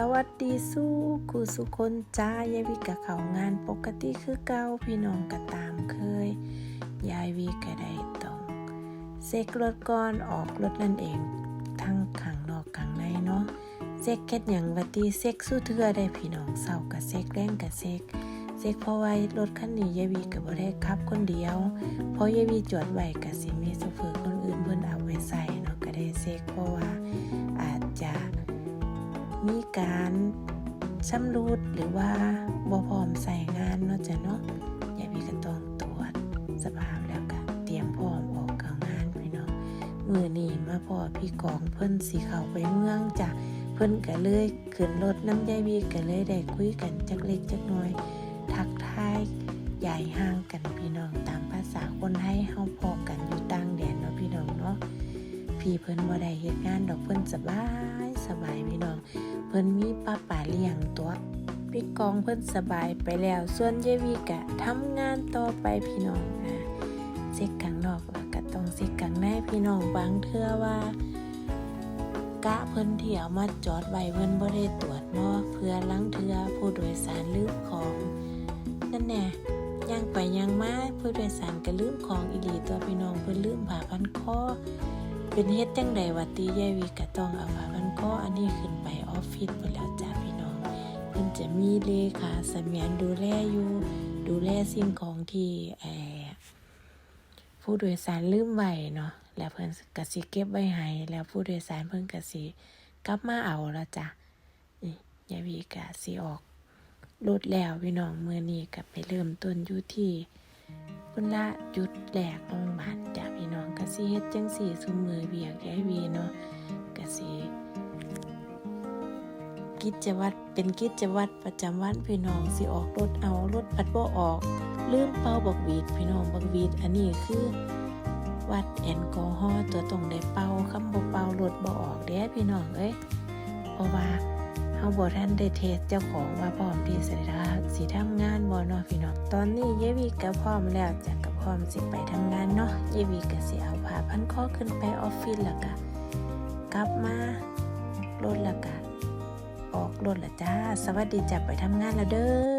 สวัสดีสู้คูสุคนจ้ายายวิกะเขางานปกติคือเก่าพี่น้องก็ตามเคย ยายวิก็ได้ต้องเซ็กรถก่อนออกรถนั่นเอง ทั้งข้างนอกข้างในเนาะเซ็กเก็ดหยังวัตีเซ็กสู้เทือได้พี่น้องเศร้ากับเซ็กแรงกับเซ็กเซ็กเพราะว่ารถคันนี้ยายวีก็บ่ได้ขับคนเดียว เพราะยายวีจอดไว้ก็สิมีโซเฟอร์คนอื่นเพิ่นเอาไว้ใส่เนาะก็ได้เซ็กเพราะว่า มีการชำรุดหรือว่าบ่พร้อมใส่งานเนาะจ้ะเนาะอย่ายวีก็ต้องตรวจสภาพแล้วก็เตรียมพร้อมออกเข้างานพี่น้องมือนี้มาพอพี่กองเพิ่นสิเขาไปเมืองจ้ะเพิ่นก็เลยขึ้นรถน้ำยายวีก็เลยได้คุยกันจักเล็กจักน้อย ทักทายยายห่างกันพี่น้องตามภาษาคนไทยเฮาพอกันอยู่ต่างแดนเนาะพี่น้องเนาะพี่เพิ่นบ่ได้เฮ็ดงานดอกเพิ่นสบายส พิ่นมีป้าป่าเลี้ยงตัวพี่กองเพิ่นสบายไปแล้ว ส่วนเยวีกะทำงานต่อไปพี่น้องอะเซ็กข้างนอกแล้วก็ต้องเซ็กข้างในพี่น้องบางเทื่อว่ากะเพิ่นที่เอามาจอดไว้เพิ่นบ่ได้ตรวจเนาะเพื่อลังเทื่อผู้โดยสารลืมของนั่นแน่ย่างไปย่างมาผู้โดยสารก็ลืมของอีหลีตัวพี่น้องเพิ่นลืมผ้าพันคอ เป็นเฮ็ดจังใดวัตียายวีก็ต้องเอาผ้าพันคออันนี้ขึ้นไปออฟฟิศไปแล้วจ้าพี่น้องเพิ่นจะมีเลขาสมียนดูแลอยู่ดูแลสิ่งของที่เอ่อผู้โดยสารลืมไว้เนาะแล้วเพิ่นก็สิเก็บไว้ให้แล้วผู้โดยสารเพิ่นก็สิกลับมาเอาแล้วจ้ะนี่ยายวีก็สิออกรถแล้วพี่น้องมื้อนี้ก็ไปเริ่มต้นอยู่ที่พุ่นละจุดแรกโรงพยาบาลจ้ะพี่น้อง กสิเฮ็ดจังสี่ซุมือเบียกยายวีเนาะกสิกิจวัตรเป็นกิจวัตรประจำวันพี่น้องสิออกรถเอารถพัดบ่ออกลืมเป่าบักวีดพี่น้องบักวีดอันนี้คือวัดแอลกอฮอล์ตัวตรงได้เป่าคำบ่เป่ารถบ่ออกเด้พี่น้องเอ้ยเพราะว่าเฮาบ่ทันได้เทสเจ้าของว่าพร้อมที่สิได้สิทำงานบ่เนาะพี่น้องตอนนี้เยวีก็พร้อมแล้วจ้ะก็ พร้อมสิไปทำงานเนาะเยายวีก็สิเอาผ้าพันข้อขึ้นไปออฟฟิศแล้วก็กลับมารถแล้วก็ออกรถละจ้า สวัสดีจับไปทำงานแล้วเด้อ